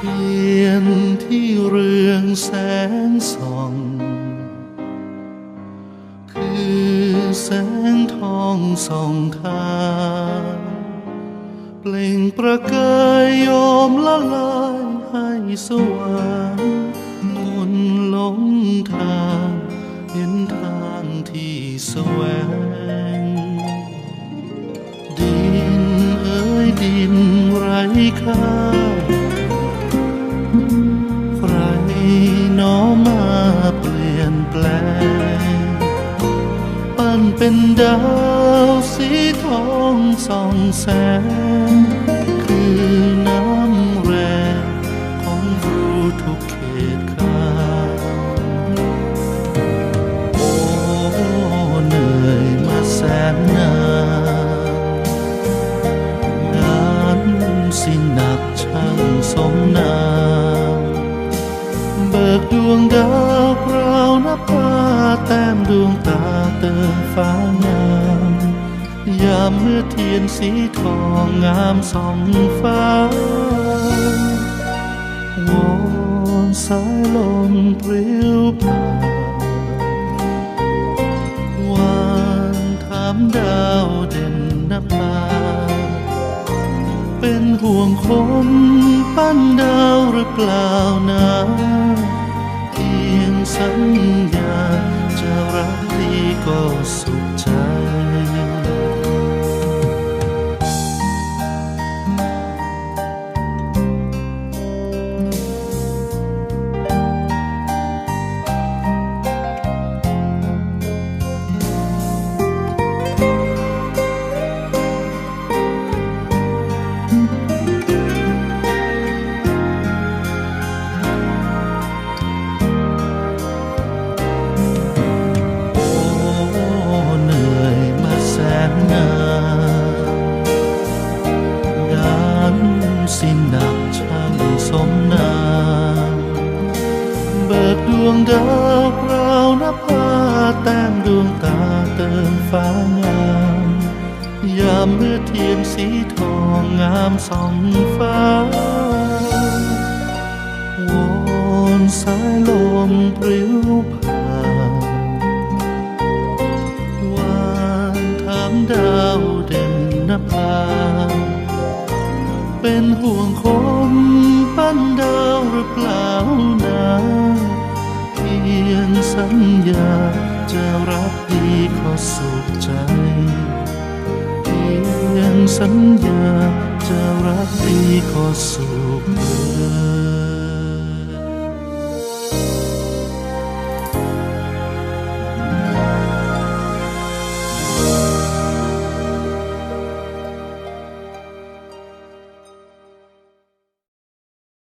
เทียนที่เรืองแสงส่อง คือแสงทองส่องทางเปล่งประกายยอมละลายให้สว่างมนหลงทางเห็นทางที่แสวง ดินเอ้ยดินไร้ค่า ดาวสีทองส่องแสง กดวงดาวพราวนับฟ้าแต้มดวงตาเติมฟ้างามยามเมื่อเทียนสีทองงามส่องฟ้าวอนสายลมปลิวผ่านวานถามดาวเด่นนภาเป็นห่วงคนปั้นดาวหรือเปล่านะ สัญญา จะรักดีก็สุขใจานสิ้นหนักช่างสมนามเบิกดวงดาวพราวนับผ้าแต้มดวงตาเติมฟ้างามยามเมื่อเทียนสีทองงามส่องฟ้าวอนสายลมปลิวผ่านวานถามดาว ห่วงคนปั้นดาวหรือเปล่านาเพียงสัญญาจะรักดีขอสุขใจ เพียงสัญญาจะรักดีขอสุขใจ